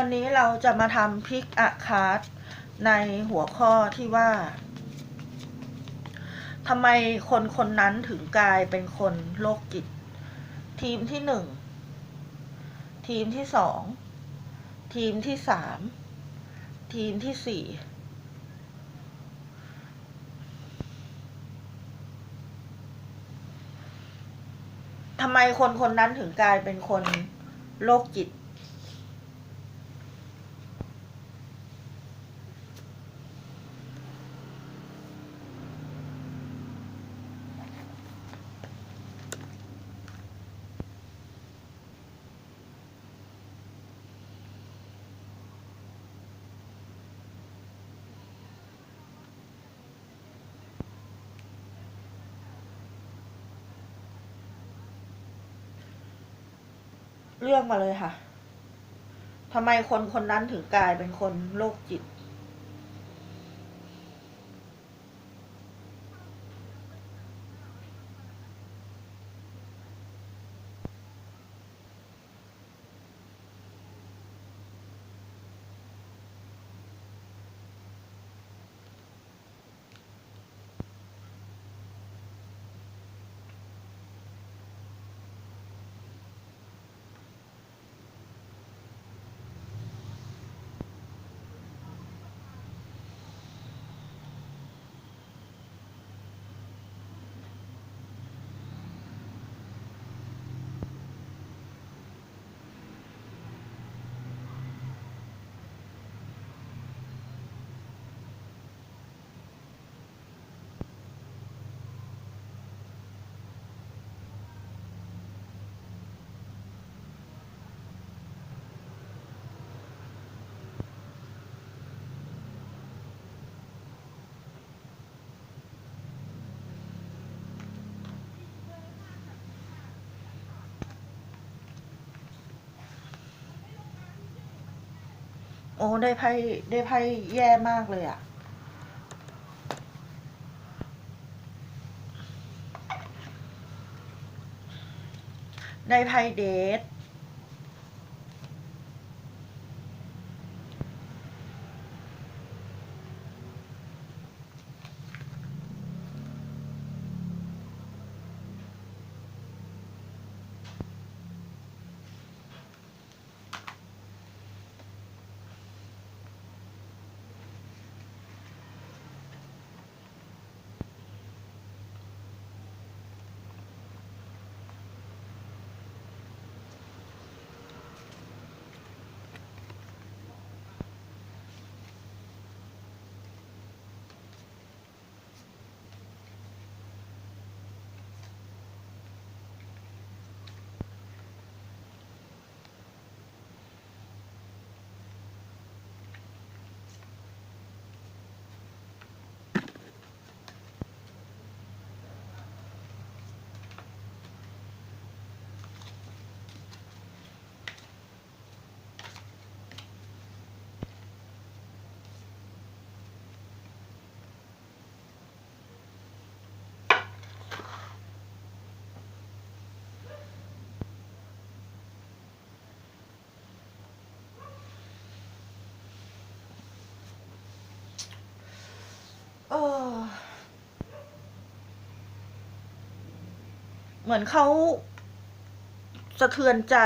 วันนี้เราจะมาทำพิกอะคาร์ดในหัวข้อที่ว่าทำไมคนคนนั้นถึงกลายเป็นคนโรคจิต ทีมที่หนึ่งทีมที่สองทีมที่สามทีมที่สี่ทำไมคนคนนั้นถึงกลายเป็นคนโรคจิต เรื่องมาเลยค่ะทำไมคนคนนั้นถึงกลายเป็นคนโรคจิต โอ้ได้ไพ่ได้ไพ่แย่มากเลยอะได้ไพ่เดท เออ เหมือนเขาสะเทือนใจ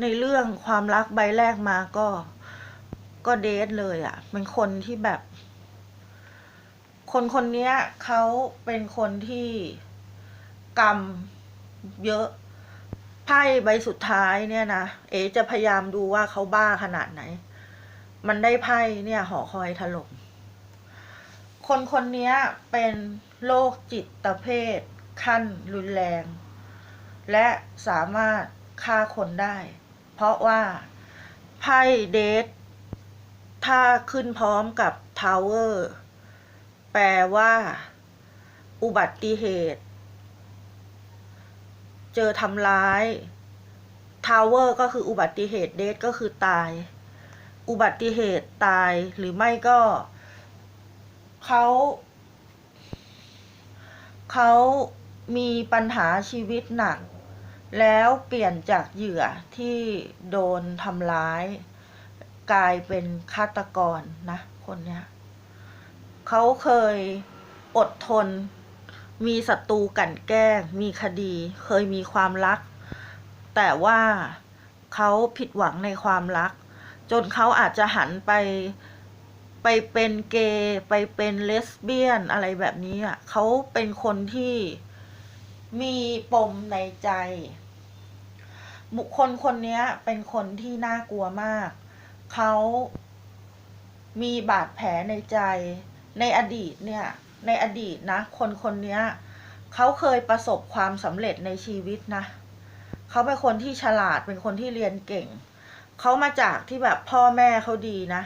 ในเรื่องความรักใบแรกมาก็ ก็เดทเลยอะ่ะ เป็นคนที่แบบ คนคนนี้เขาเป็นคนที่กรรมเยอะไพ่ใบสุดท้ายเนี่ยนะ เอ๋จะพยายามดูว่าเขาบ้าขนาดไหน มันได้ไพ่เนี่ยหอคอยถล่มคนคนนี้เป็นโรคจิตเพศ ขั้นรุนแรง และสามารถฆ่าคนได้ เพราะว่าไพ่เดทถ้าขึ้นพร้อมกับทาวเวอร์แปลว่า อุบัติเหตุ เจอทำร้ายทาวเวอร์ก็คืออุบัติเหตุเดทก็คือตาย อุบัติเหตุตายหรือไม่ก็เขาเขา มีปัญหาชีวิตหนัก แล้วเปลี่ยนจากเหยื่อที่โดนทำร้าย กลายเป็นฆาตกรนะคนเนี้ยเขาเคยอดทน มีศัตรูกันแกล้ง มีคดี เคยมีความรัก แต่ว่าเขาผิดหวังในความรัก จนเขาอาจจะหันไปไปเป็นเกย์ไปเป็นเลสเบี้ยนอะไรแบบนี้อะเขาเป็นคนที่ มีปมในใจ บุคคลคนนี้เป็นคนที่น่ากลัวมาก เขามีบาดแผลในใจ ในอดีตเนี่ย ในอดีตนะ คนคนนี้เขาเคยประสบความสำเร็จในชีวิตนะ เขาเป็นคนที่ฉลาด เป็นคนที่เรียนเก่ง เขามาจากที่แบบพ่อแม่เขาดีนะ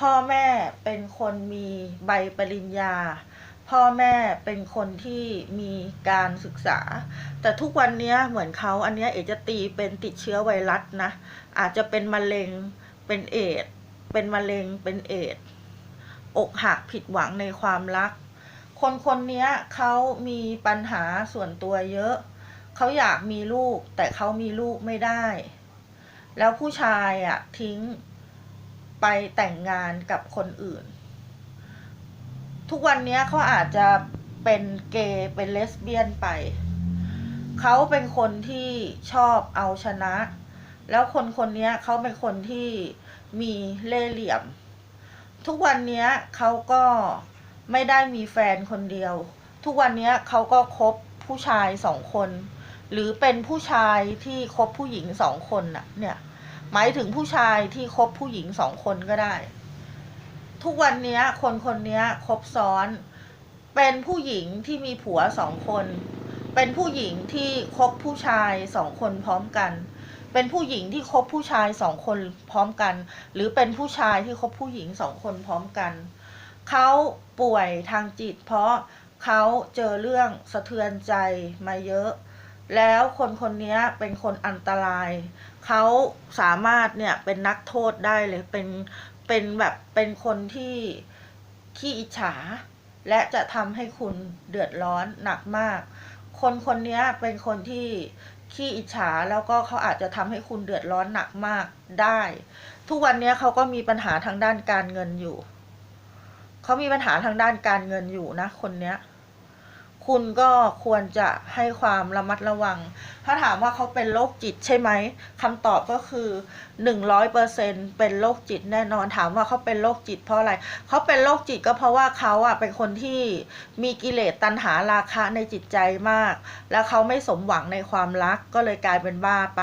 พ่อแม่เป็นคนมีใบปริญญา พ่อแม่เป็นคนที่มีการศึกษา แต่ทุกวันนี้เหมือนเขาอันเนี้ยเอจะตีเป็นติดเชื้อไวรัสนะ อาจจะเป็นมะเร็งเป็นเอดเป็นมะเร็งเป็นเอดอกหักผิดหวังในความรัก คนคนนี้เขามีปัญหาส่วนตัวเยอะ เขาอยากมีลูกแต่เขามีลูกไม่ได้ แล้วผู้ชายอะทิ้งไปแต่งงานกับคนอื่น ทุกวันนี้เขาอาจจะเป็นเกย์เป็นเลสเบี้ยนไป เขาเป็นคนที่ชอบเอาชนะ แล้วคนคนนี้เขาเป็นคนที่มีเล่ห์เหลี่ยม ทุกวันนี้เขาก็ไม่ได้มีแฟนคนเดียว ทุกวันนี้เขาก็คบผู้ชายสองคน หรือเป็นผู้ชายที่คบผู้หญิงสองคนน่ะเนี่ยหมายถึงผู้ชายที่คบผู้หญิงสองคนก็ได้ ทุกวันนี้คนคนนี้คบซ้อน เป็นผู้หญิงที่มีผัวสองคน เป็นผู้หญิงที่คบผู้ชายสองคนพร้อมกัน เป็นผู้หญิงที่คบผู้ชายสองคนพร้อมกัน หรือเป็นผู้ชายที่คบผู้หญิงสองคนพร้อมกัน เขาป่วยทางจิต เพราะเขาเจอเรื่องสะเทือนใจมาเยอะ แล้วคนคนนี้เป็นคนอันตราย เขาสามารถเนี่ยเป็นนักโทษได้เลยเป็น เป็นแบบเป็นคนที่ขี้อิจฉา และจะทำให้คุณเดือดร้อนหนักมาก คนคนนี้เป็นคนที่ขี้อิจฉาแล้วก็เขาอาจจะทำให้คุณเดือดร้อนหนักมากได้ ทุกวันนี้เขาก็มีปัญหาทางด้านการเงินอยู่ เขามีปัญหาทางด้านการเงินอยู่นะ คนเนี้ย คุณก็ควรจะให้ความระมัดระวัง ถ้าถามว่าเขาเป็นโรคจิตใช่ไหมคำตอบก็คือหนึ่งร้อยเปอร์เซ็นเป็นโรคจิตแน่นอนถามว่าเขาเป็นโรคจิตเพราะอะไร เขาเป็นโรคจิตก็เพราะว่าเขาอะเป็นคนที่มีกิเลสตัณหาราคะในจิตใจมาก แล้วเขาไม่สมหวังในความรักก็เลยกลายเป็นบ้าไป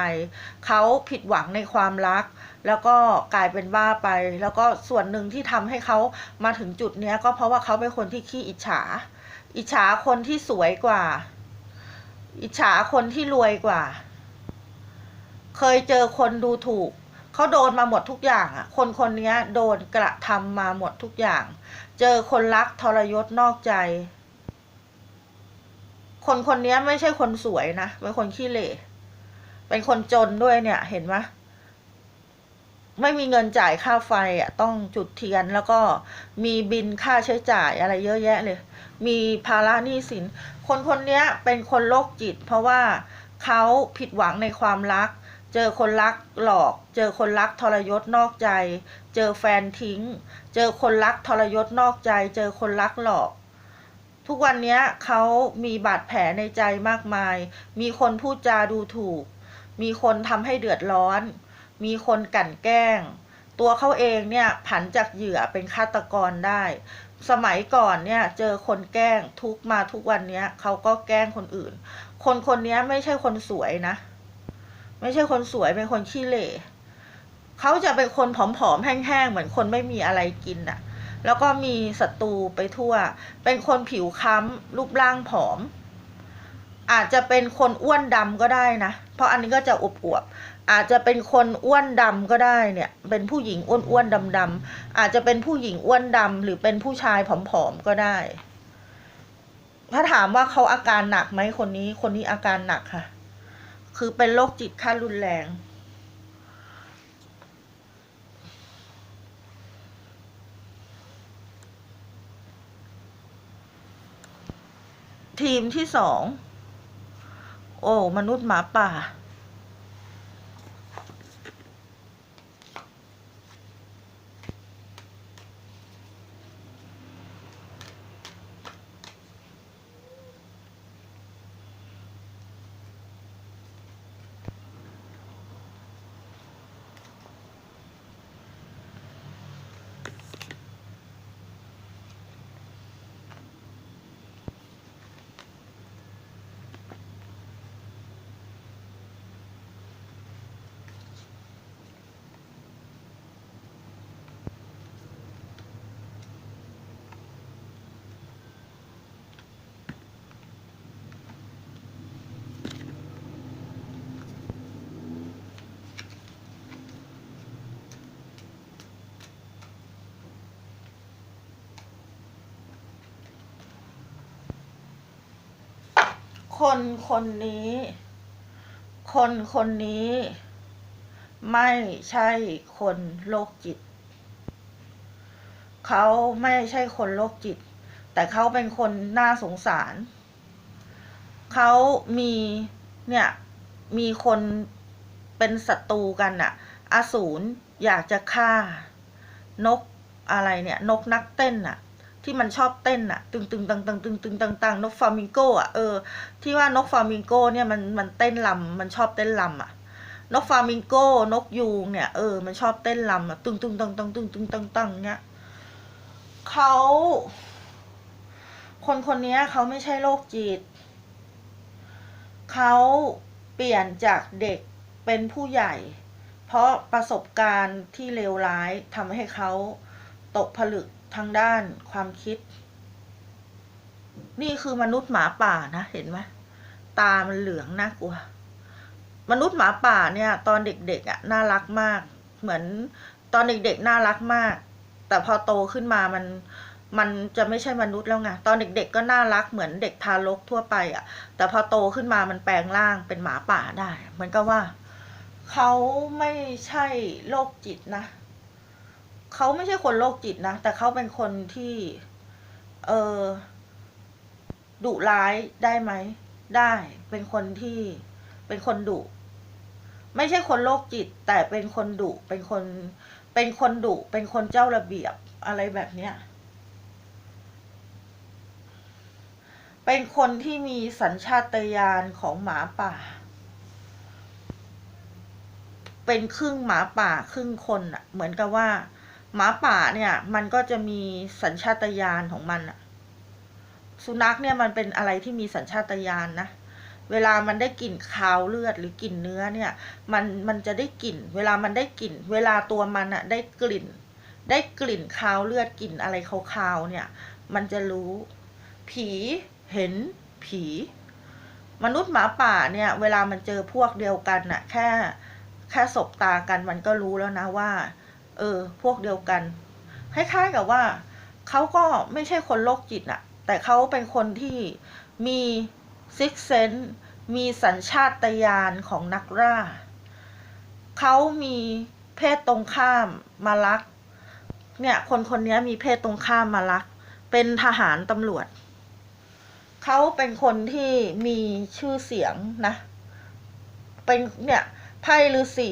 เขาผิดหวังในความรัก แล้วก็กลายเป็นบ้าไป แล้วก็ส่วนหนึ่งที่ทำให้เขามาถึงจุดเนี้ยก็เพราะว่าเขาเป็นคนที่ขี้อิจฉา อิจฉาคนที่สวยกว่า อิจฉาคนที่รวยกว่า เคยเจอคนดูถูก เขาโดนมาหมดทุกอย่างอะ คนคนนี้โดนกระทำมาหมดทุกอย่าง เจอคนรักทรยศนอกใจ คนคนนี้ไม่ใช่คนสวยนะ เป็นคนขี้เหร่เป็นคนจนด้วยเนี่ย เห็นไหมไม่มีเงินจ่ายค่าไฟอะต้องจุดเทียนแล้วก็มีบินค่าใช้จ่ายอะไรเยอะแยะเลย มีภาระหนี้สิน คนคนนี้เป็นคนโรคจิต เพราะว่าเขาผิดหวังในความรัก เจอคนรักหลอก เจอคนรักทรยศนอกใจ เจอแฟนทิ้ง เจอคนรักทรยศนอกใจ เจอคนรักหลอก ทุกวันนี้เขามีบาดแผลในใจมากมาย มีคนพูดจาดูถูก มีคนทำให้เดือดร้อน มีคนกลั่นแกล้ง ตัวเขาเองเนี่ยผันจากเหยื่อเป็นฆาตกรได้ สมัยก่อนเนี่ยเจอคนแกล้งทุกมาทุกวันเนี้ยเขาก็แกล้งคนอื่น คนคนนี้ไม่ใช่คนสวยนะ ไม่ใช่คนสวยเป็นคนขี้เหร่เขาจะเป็นคนผอมๆแห้งๆเหมือนคนไม่มีอะไรกินอะแล้วก็มีศัตรูไปทั่ว เป็นคนผิวค้ำรูปร่างผอม อาจจะเป็นคนอ้วนดำก็ได้นะ เพราะอันนี้ก็จะอวบๆ อาจจะเป็นคนอ้วนดำก็ได้เนี่ย เป็นผู้หญิงอ้วนๆดำๆอาจจะเป็นผู้หญิงอ้วนดำหรือเป็นผู้ชายผอมๆก็ได้ ถ้าถามว่าเขาอาการหนักไหมคนนี้ คนนี้อาการหนักค่ะ คือเป็นโรคจิตขั้นรุนแรง ทีมที่สอง โอ้ มนุษย์หมาป่า คนคนนี้ คนคนนี้ ไม่ใช่คนโรคจิต เขาไม่ใช่คนโรคจิต แต่เขาเป็นคนน่าสงสาร เขามีเนี่ยมีคนเป็นศัตรูกันอะอสูรอยากจะฆ่านกอะไรเนี่ย นกนักเต้นอะ ที่มันชอบเต้นอะตึงตึงตังตังตึงตึงตังตังนกฟามิงโกอะเออที่ว่านกฟามิงโกเนี่ยมันมันเต้นลำมันชอบเต้นลำอะนกฟามิงโกนกยูงเนี่ยเออมันชอบเต้นลำอะตึงตึงตังตังตึงตึงตังตังเนี่ยเขาคนคนนี้เขาไม่ใช่โรคจิต เขาเปลี่ยนจากเด็กเป็นผู้ใหญ่ เพราะประสบการณ์ที่เลวร้ายทำให้เขา ตกผลึกทางด้านความคิด นี่คือมนุษย์หมาป่านะเห็นไหมตามันเหลืองน่ากลัว มนุษย์หมาป่าเนี่ย ตอนเด็กๆอะน่ารักมาก เหมือนตอนเด็กๆน่ารักมาก แต่พอโตขึ้นมามันมันจะไม่ใช่มนุษย์แล้วไง ตอนเด็กๆก็น่ารักเหมือนเด็กทารกทั่วไปอะ แต่พอโตขึ้นมามันแปลงร่างเป็นหมาป่าได้มือนกับว่า เขาไม่ใช่โรคจิตนะ เขาไม่ใช่คนโรคจิตนะ แต่เขาเป็นคนที่ เออดุร้ายได้ไหม ได้ เป็นคนที่ เป็นคนดุ ไม่ใช่คนโรคจิต แต่เป็นคนดุ เป็นคน เป็นคนดุ เป็นคนเจ้าระเบียบอะไรแบบเนี้ย เป็นคนที่มีสัญชาตญาณของหมาป่า เป็นครึ่งหมาป่าครึ่งคนอะเหมือนกับว่า หมาป่าเนี่ย มันก็จะมีสัญชาตญาณของมันอะสุนัขเนี่ยมันเป็นอะไรที่มีสัญชาตญาณนะเวลามันได้กลิ่นคาวเลือดหรือกลิ่นเนื้อเนี่ย มันมันจะได้กลิ่น เวลามันได้กลิ่น เวลาตัวมันอะได้กลิ่น ได้กลิ่นคาวเลือดกลิ่นอะไรคาวๆเนี่ย มันจะรู้ ผีเห็นผี มนุษย์หมาป่าเนี่ย เวลามันเจอพวกเดียวกันน่ะแค่แค่สบตากันมันก็รู้แล้วนะว่า เออ พวกเดียวกัน คล้ายๆกับว่า เขาก็ไม่ใช่คนโรคจิตอะแต่เขาเป็นคนที่มีซิกเซนมีสัญชาตญาณของนักล่า เขามีเพศตรงข้ามมารัก เนี่ยคนคนนี้มีเพศตรงข้ามมารัก เป็นทหารตำรวจ เขาเป็นคนที่มีชื่อเสียงนะ เป็นเนี่ยไพ่ฤาษี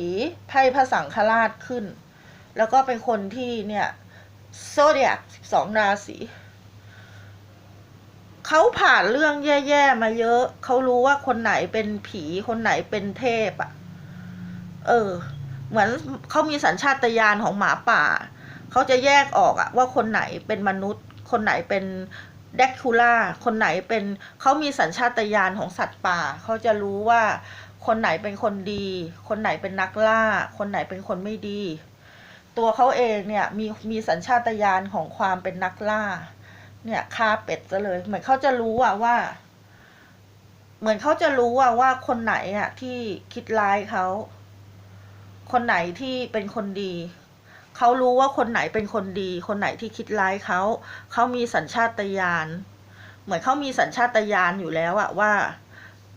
ไพ่พระสังฆราชขึ้น แล้วก็เป็นคนที่เนี่ยโซเดียกสองราศีเขาผ่านเรื่องแย่ๆมาเยอะ เขารู้ว่าคนไหนเป็นผีคนไหนเป็นเทพอะ่ะ เออ เหมือนเขามีสัญชาตญาณของหมาป่า เขาจะแยกออกอะว่าคนไหนเป็นมนุษย์ คนไหนเป็นแดกคูล่า คนไหนเป็นเขามีสัญชาตญาณของสัตว์ป่า เขาจะรู้ว่าคนไหนเป็นคนดี คนไหนเป็นนักล่า คนไหนเป็นคนไม่ดี ตัวเขาเองเนี่ยมีมีสัญชาตญาณของความเป็นนักล่า เนี่ยฆ่าเป็ดซะเลย เหมือนเขาจะรู้อะว่า เหมือนเขาจะรู้อะว่าคนไหนอะที่คิดร้ายเขา คนไหนที่เป็นคนดีเขารู้ว่าคนไหนเป็นคนดี คนไหนที่คิดร้ายเขา เขามีสัญชาตญาณ เหมือนเขามีสัญชาตญาณอยู่แล้วอะว่า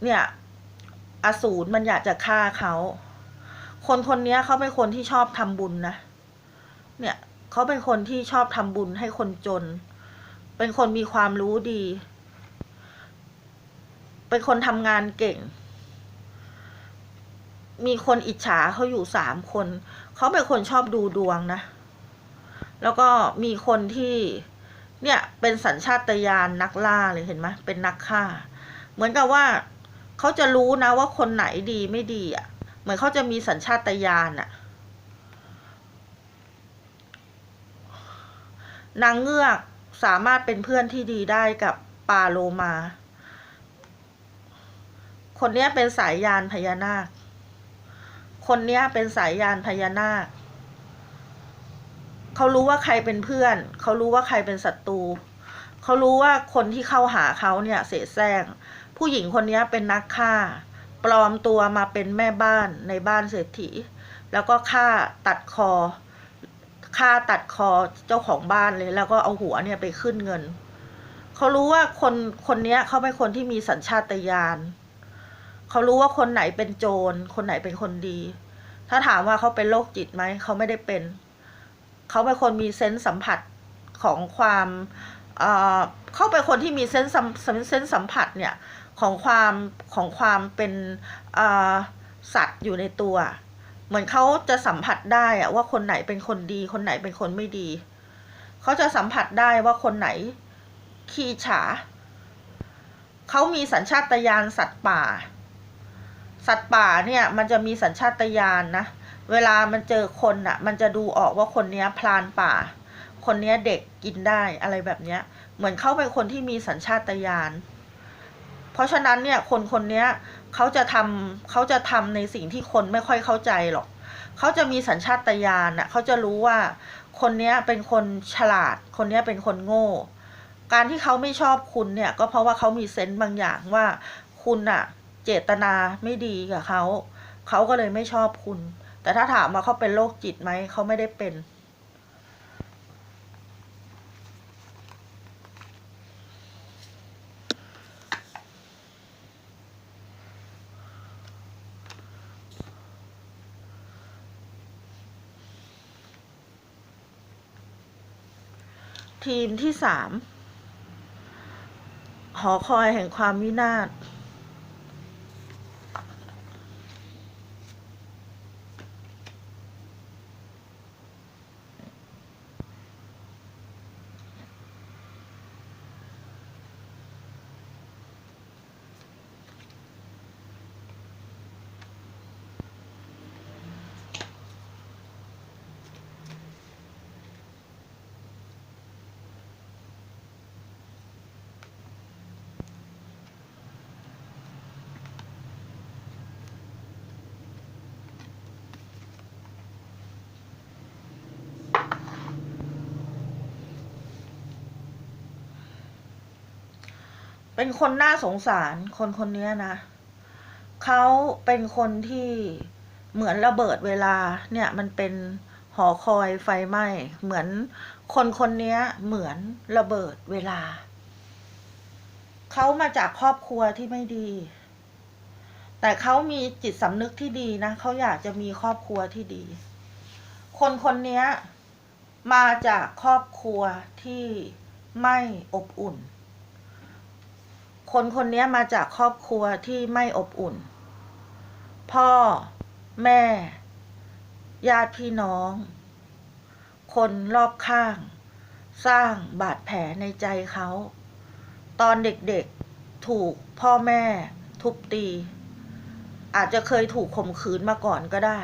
เนี่ย อสูรมันอยากจะฆ่าเขา คนคนนี้เขาเป็นคนที่ชอบทำบุญนะ เนี่ยเขาเป็นคนที่ชอบทำบุญให้คนจน เป็นคนมีความรู้ดี เป็นคนทำงานเก่ง มีคนอิจฉาเขาอยู่สามคน เขาเป็นคนชอบดูดวงนะ แล้วก็มีคนที่เนี่ยเป็นสัญชาตญาณนักล่าเลยเห็นไหมเป็นนักฆ่า เหมือนกับว่าเขาจะรู้นะว่าคนไหนดีไม่ดีอะ เหมือนเขาจะมีสัญชาตญาณอะ นางเงือกสามารถเป็นเพื่อนที่ดีได้กับปาโลมา คนนี้เป็นสายยานพญานาค คนนี้เป็นสายยานพญานาค เขารู้ว่าใครเป็นเพื่อน เขารู้ว่าใครเป็นศัตรู เขารู้ว่าคนที่เข้าหาเขาเนี่ยเสแสร้ง ผู้หญิงคนนี้เป็นนักฆ่า ปลอมตัวมาเป็นแม่บ้านในบ้านเศรษฐี แล้วก็ฆ่าตัดคอ ฆ่าตัดคอเจ้าของบ้านเลย แล้วก็เอาหัวเนี่ยไปขึ้นเงิน เขารู้ว่าคนคนนี้ยเขาเป็นคนที่มีสัญชาตญาณเขารู้ว่าคนไหนเป็นโจร คนไหนเป็นคนดี ถ้าถามว่าเขาเป็นโรคจิตไหมเขาไม่ได้เป็น เขาเป็นคนมีเซนส์สัมผัสของความเอ่อเขาเป็นคนที่มีเซนส์สัมเซนส์สัมผัสเนี่ยของความของความเป็นสัตว์อยู่ในตัว เหมือนเขาจะสัมผัสได้อะว่าคนไหนเป็นคนดี คนไหนเป็นคนไม่ดี เขาจะสัมผัสได้ว่าคนไหนขี้ฉา เขามีสัญชาตญาณสัตว์ป่า สัตว์ป่าเนี่ย มันจะมีสัญชาตญาณนะเวลามันเจอคนอะมันจะดูออกว่าคนเนี้ยพลานป่า คนเนี้ยเด็กกินได้อะไรแบบเนี้ย เหมือนเขาเป็นคนที่มีสัญชาตญาณ เพราะฉะนั้นเนี่ยคนคนเนี้ย เขาจะทำเขาจะทำในสิ่งที่คนไม่ค่อยเข้าใจหรอก เขาจะมีสัญชาตญาณอะเขาจะรู้ว่าคนเนี้ยเป็นคนฉลาด คนเนี้ยเป็นคนโง่ การที่เขาไม่ชอบคุณเนี่ย ก็เพราะว่าเขามีเซนต์บางอย่างว่าคุณอะเจตนาไม่ดีกับเขา เขาก็เลยไม่ชอบคุณ แต่ถ้าถามว่าเขาเป็นโรคจิตไหม เขาไม่ได้เป็น ทีมที่สามหอคอยแห่งความวินาศ เป็นคนน่าสงสารคนคนนี้นะเขาเป็นคนที่เหมือนระเบิดเวลาเนี่ยมันเป็นหอคอยไฟไหม้เหมือนคนคนนี้เหมือนระเบิดเวลา เขามาจากครอบครัวที่ไม่ดี แต่เขามีจิตสำนึกที่ดีนะเขาอยากจะมีครอบครัวที่ดี คนคนนี้มาจากครอบครัวที่ไม่อบอุ่น คนคนนี้มาจากครอบครัวที่ไม่อบอุ่น พ่อ แม่ ญาติพี่น้อง คนรอบข้าง สร้างบาดแผลในใจเขา ตอนเด็กๆถูกพ่อแม่ ทุบตี อาจจะเคยถูกข่มขืนมาก่อนก็ได้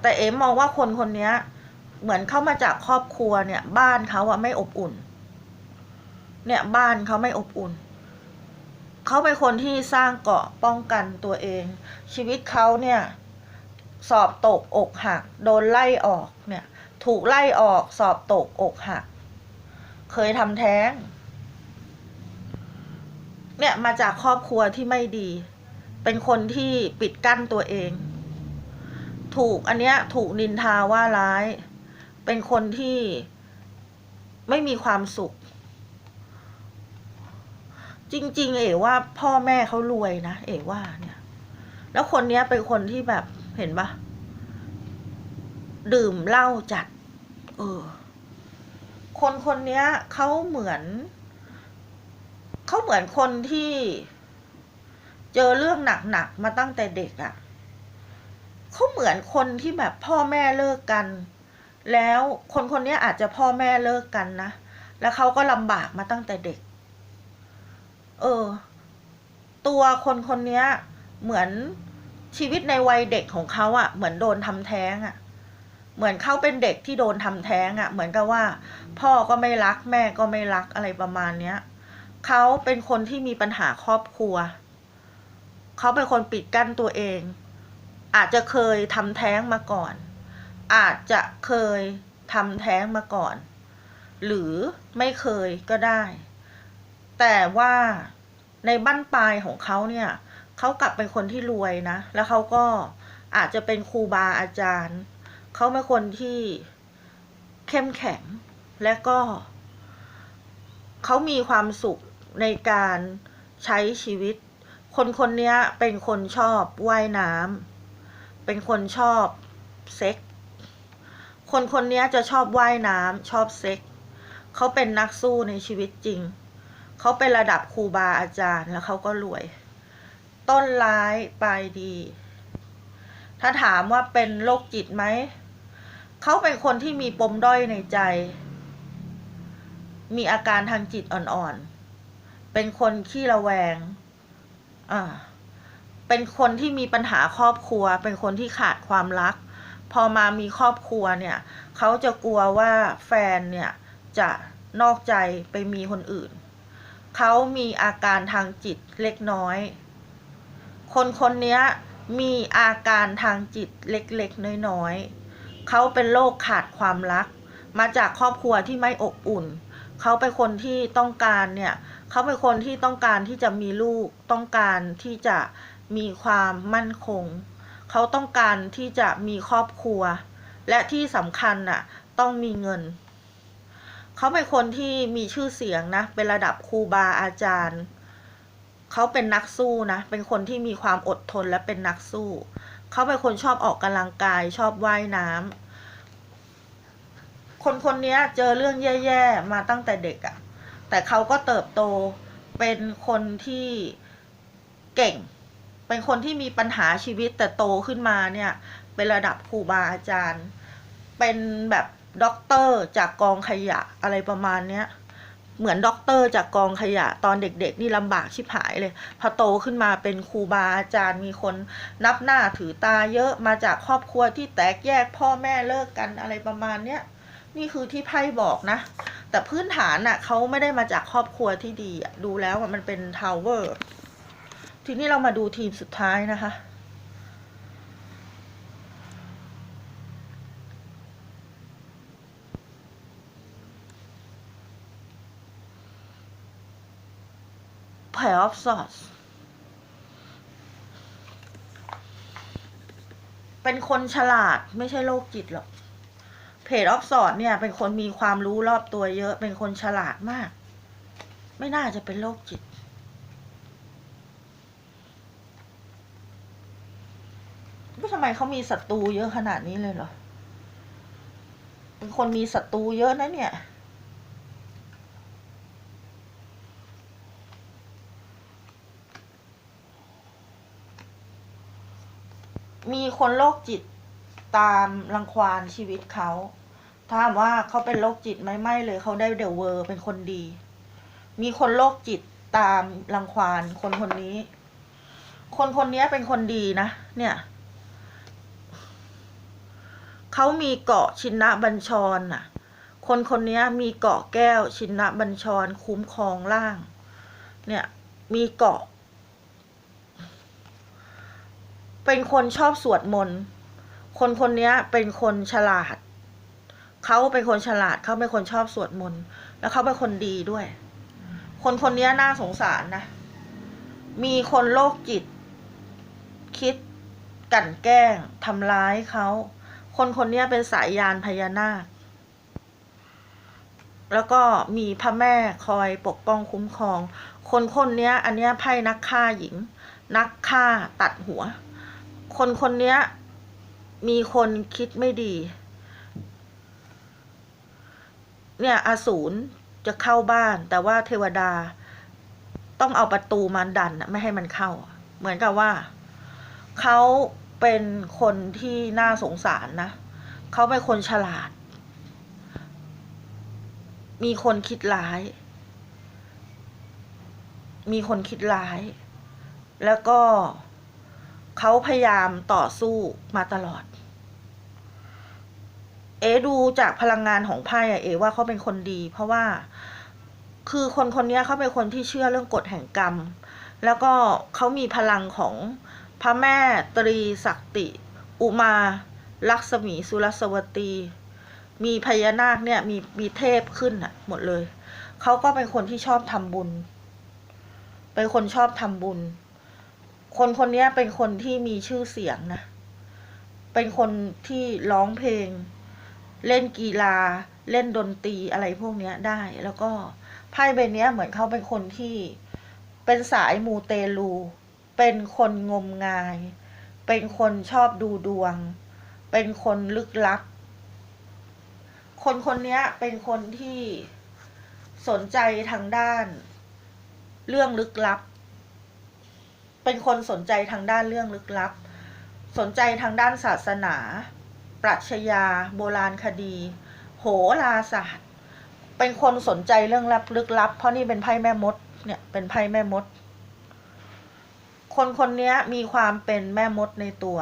แต่เอ๋มองว่าคนคนนี้เหมือนเข้ามาจากครอบครัวเนี่ย บ้านเขาอะไม่อบอุ่น เนี่ยบ้านเขาไม่อบอุ่น เขาเป็นคนที่สร้างเกาะป้องกันตัวเอง ชีวิตเขาเนี่ยสอบตกอกหัก โดนไล่ออกเนี่ย ถูกไล่ออกสอบตกอกหัก เคยทำแท้ง เนี่ยมาจากครอบครัวที่ไม่ดี เป็นคนที่ปิดกั้นตัวเอง ถูกอันเนี้ยถูกนินทาว่าร้าย เป็นคนที่ไม่มีความสุข จริง ๆ เอ๋ว่าพ่อแม่เขารวยนะเอ๋ว่าเนี่ย แล้วคนเนี้ยเป็นคนที่แบบเห็นปะดื่มเหล้าจัด เออ คนคนเนี้ยเขาเหมือนเขาเหมือนคนที่เจอเรื่องหนักๆมาตั้งแต่เด็กอะ่ะเขาเหมือนคนที่แบบพ่อแม่เลิกกัน แล้วคนคนนี้อาจจะพ่อแม่เลิกกันนะ แล้วเขาก็ลำบากมาตั้งแต่เด็ก เออ ตัวคนคนนี้เหมือนชีวิตในวัยเด็กของเขาอะ่ะ เหมือนโดนทำแท้งอะ่ะ เหมือนเขาเป็นเด็กที่โดนทำแท้งอะ่ะ เหมือนกับว่า พ่อก็ไม่รักแม่ก็ไม่รักอะไรประมาณเนี้ยเขาเป็นคนที่มีปัญหาครอบครัว เขาเป็นคนปิดกั้นตัวเอง อาจจะเคยทำแท้งมาก่อน อาจจะเคยทำแท้งมาก่อน หรือไม่เคยก็ได้ แต่ว่าในบั้นปลายของเขาเนี่ยเขากลับเป็นคนที่รวยนะ แล้วเขาก็อาจจะเป็นครูบาอาจารย์ เขาเป็นคนที่เข้มแข็ง และก็เขามีความสุขในการใช้ชีวิต คนคนนี้เป็นคนชอบว่ายน้ำเป็นคนชอบเซ็ก คนคนนี้จะชอบว่ายน้ำชอบเซ็ก เขาเป็นนักสู้ในชีวิตจริง เขาเป็นระดับครูบาอาจารย์แล้วเขาก็รวย ต้นร้ายปลายดี ถ้าถามว่าเป็นโรคจิตไหม เขาเป็นคนที่มีปมด้อยในใจ มีอาการทางจิตอ่อนๆ เป็นคนขี้ระแวง อ่า เป็นคนที่มีปัญหาครอบครัว เป็นคนที่ขาดความรัก พอมามีครอบครัวเนี่ย เขาจะกลัวว่าแฟนเนี่ยจะนอกใจไปมีคนอื่น เขามีอาการทางจิตเล็กน้อย คนคนนี้มีอาการทางจิตเล็กๆ น้อยๆ เขาเป็นโรคขาดความรัก มาจากครอบครัวที่ไม่อบอุ่น เขาเป็นคนที่ต้องการเนี่ย เขาเป็นคนที่ต้องการที่จะมีลูก ต้องการที่จะมีความมั่นคง เขาต้องการที่จะมีครอบครัว และที่สำคัญน่ะต้องมีเงิน เขาเป็นคนที่มีชื่อเสียงนะ เป็นระดับครูบาอาจารย์ เขาเป็นนักสู้นะ เป็นคนที่มีความอดทนและเป็นนักสู้ เขาเป็นคนชอบออกกำลังกาย ชอบว่ายน้ำคนคนนี้เจอเรื่องแย่ๆมาตั้งแต่เด็กอะ่ะ แต่เขาก็เติบโต เป็นคนที่เก่ง เป็นคนที่มีปัญหาชีวิตแต่โตขึ้นมาเนี่ย เป็นระดับครูบาอาจารย์ เป็นแบบ ด็อกเตอร์จากกองขยะอะไรประมาณเนี้ยเหมือนด็อกเตอร์จากกองขยะตอนเด็กๆ นี่ลำบากชิบหายเลย พอโตขึ้นมาเป็นครูบาอาจารย์มีคนนับหน้าถือตาเยอะมาจากครอบครัวที่แตกแยกพ่อแม่เลิกกันอะไรประมาณเนี้ยนี่คือที่ไพ่บอกนะ แต่พื้นฐานน่ะเขาไม่ได้มาจากครอบครัวที่ดีดูแล้วมันเป็นทาวเวอร์ทีนี้เรามาดูทีมสุดท้ายนะคะ Pair of Swords เป็นคนฉลาดไม่ใช่โรคจิตหรอก เพจออฟสอดเนี่ย เป็นคนมีความรู้รอบตัวเยอะ เป็นคนฉลาดมาก ไม่น่าจะเป็นโรคจิตก็ทำไมเขามีศัตรูเยอะขนาดนี้เลยเหรอ เป็นคนมีศัตรูเยอะนะเนี่ย มีคนโรคจิตตามรังควานชีวิตเขาถามว่าเขาเป็นโรคจิตไหมไม่เลยเขาได้เดอะเวอร์เป็นคนดี มีคนโรคจิตตามรังควานคนคนนี้ คนคนนี้เป็นคนดีนะ เนี่ยเขามีเกาะชินะบัญชรน่ะ คนคนนี้มีเกาะแก้วชินะบัญชร คุ้มครองล่าง เนี่ย มีเกาะ เป็นคนชอบสวดมนต์ คนคนนี้เป็นคนฉลาด เขาเป็นคนฉลาด เขาเป็นคนชอบสวดมนต์ แล้วเขาเป็นคนดีด้วย คนคนนี้น่าสงสารนะ มีคนโรคจิต คิดกั่นแกล้งทำร้ายเขา คนคนนี้เป็นสายยานพญานาค แล้วก็มีพระแม่คอยปกป้องคุ้มครอง คนคนนี้อันนี้ไพ่นักฆ่าหญิง นักฆ่าตัดหัว คนคนนี้มีคนคิดไม่ดี เนี่ยอสูรจะเข้าบ้าน แต่ว่าเทวดา ต้องเอาประตูมาดันนะไม่ให้มันเข้า เหมือนกับว่าเขาเป็นคนที่น่าสงสารนะเขาเป็นคนฉลาด มีคนคิดร้าย มีคนคิดร้าย แล้วก็ เขาพยายามต่อสู้มาตลอด เอดูจากพลังงานของไพ่อะเอว่าเขาเป็นคนดี เพราะว่าคือคนคนนี้เขาเป็นคนที่เชื่อเรื่องกฎแห่งกรรม แล้วก็เขามีพลังของพระแม่ตรีศักติ อุมา ลักษมีสุรสวตี มีพญานาคเนี่ยมีมีเทพขึ้นอะหมดเลย เขาก็เป็นคนที่ชอบทำบุญ เป็นคนชอบทำบุญ คนคนนี้เป็นคนที่มีชื่อเสียงนะ เป็นคนที่ร้องเพลง เล่นกีฬา เล่นดนตรีอะไรพวกนี้ได้ แล้วก็ไพ่ใบนี้เหมือนเขาเป็นคนที่เป็นสายมูเตลู เป็นคนงมงาย เป็นคนชอบดูดวง เป็นคนลึกลับ คนคนนี้เป็นคนที่สนใจทางด้าน เรื่องลึกลับ เป็นคนสนใจทางด้านเรื่องลึกลับ สนใจทางด้านศาสนา ปรัชญา โบราณคดี โหราศาสตร์ เป็นคนสนใจเรื่องลับลึกลับ เพราะนี่เป็นไพ่แม่มด เนี่ยเป็นไพ่แม่มด คนคนนี้มีความเป็นแม่มดในตัว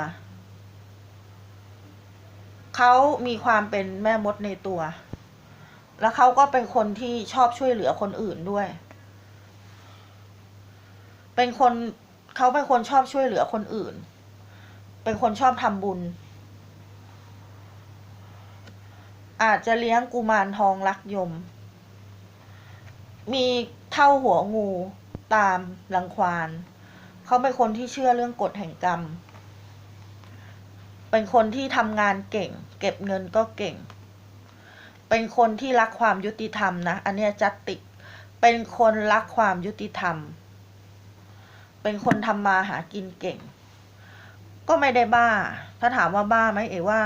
เขามีความเป็นแม่มดในตัว แล้วเขาก็เป็นคนที่ชอบช่วยเหลือคนอื่นด้วย เป็นคน เขาเป็นคนชอบช่วยเหลือคนอื่น เป็นคนชอบทำบุญ อาจจะเลี้ยงกุมารทองรักยม มีเท่าหัวงูตามรังควานเขาเป็นคนที่เชื่อเรื่องกฎแห่งกรรม เป็นคนที่ทำงานเก่ง เก็บเงินก็เก่ง เป็นคนที่รักความยุติธรรมนะ อันเนี้ยจัตติ เป็นคนรักความยุติธรรม เป็นคนทำมาหากินเก่ง ก็ไม่ได้บ้า ถ้าถามว่าบ้าไหมเอว่า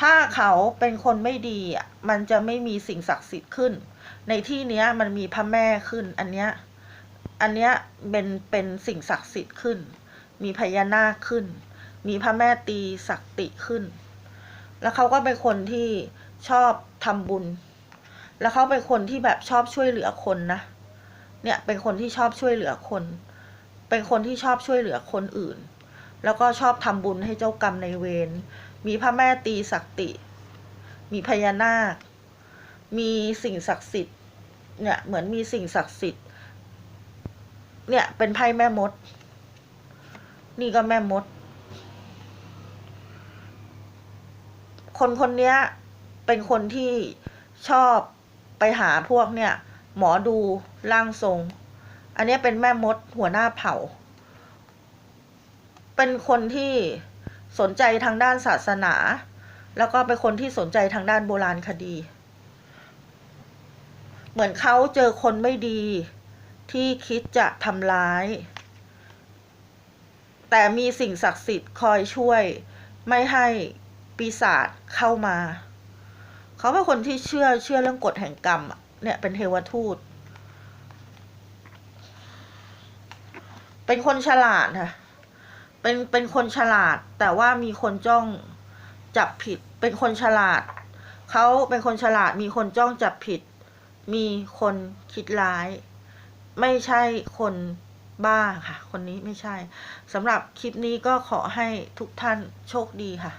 ถ้าเขาเป็นคนไม่ดีอะมันจะไม่มีสิ่งศักดิ์สิทธิ์ขึ้น ในที่เนี้ยมันมีพระแม่ขึ้น อันเนี้ยอันเนี้ยเป็นเป็นสิ่งศักดิ์สิทธิ์ขึ้น มีพญานาคขึ้น มีพระแม่ตีศักติขึ้น แล้วเขาก็เป็นคนที่ชอบทำบุญ แล้วเขาเป็นคนที่แบบชอบช่วยเหลือคนนะ เนี่ยเป็นคนที่ชอบช่วยเหลือคน เป็นคนที่ชอบช่วยเหลือคนอื่น แล้วก็ชอบทำบุญให้เจ้ากรรมในเวร มีพระแม่ตีศักติ มีพญานาค มีสิ่งศักดิ์สิทธิ์ เนี่ยเหมือนมีสิ่งศักดิ์สิทธิ์ เนี่ยเป็นไพ่แม่มด นี่ก็แม่มด คนคนนี้เป็นคนที่ชอบไปหาพวกเนี่ย หมอดูร่างทรง อันนี้เป็นแม่มดหัวหน้าเผ่า เป็นคนที่สนใจทางด้านศาสนา แล้วก็เป็นคนที่สนใจทางด้านโบราณคดี เหมือนเขาเจอคนไม่ดีที่คิดจะทำร้าย แต่มีสิ่งศักดิ์สิทธิ์คอยช่วย ไม่ให้ปีศาจเข้ามา เขาเป็นคนที่เชื่อเชื่อเรื่องกฎแห่งกรรมเนี่ยเป็นเทวทูต เป็นคนฉลาดค่ะ เป็นเป็นคนฉลาด แต่ว่ามีคนจ้องจับผิด เป็นคนฉลาด เขาเป็นคนฉลาด มีคนจ้องจับผิด มีคนคิดร้าย ไม่ใช่คนบ้าค่ะ คนนี้ไม่ใช่สำหรับคลิปนี้ก็ขอให้ทุกท่านโชคดีค่ะ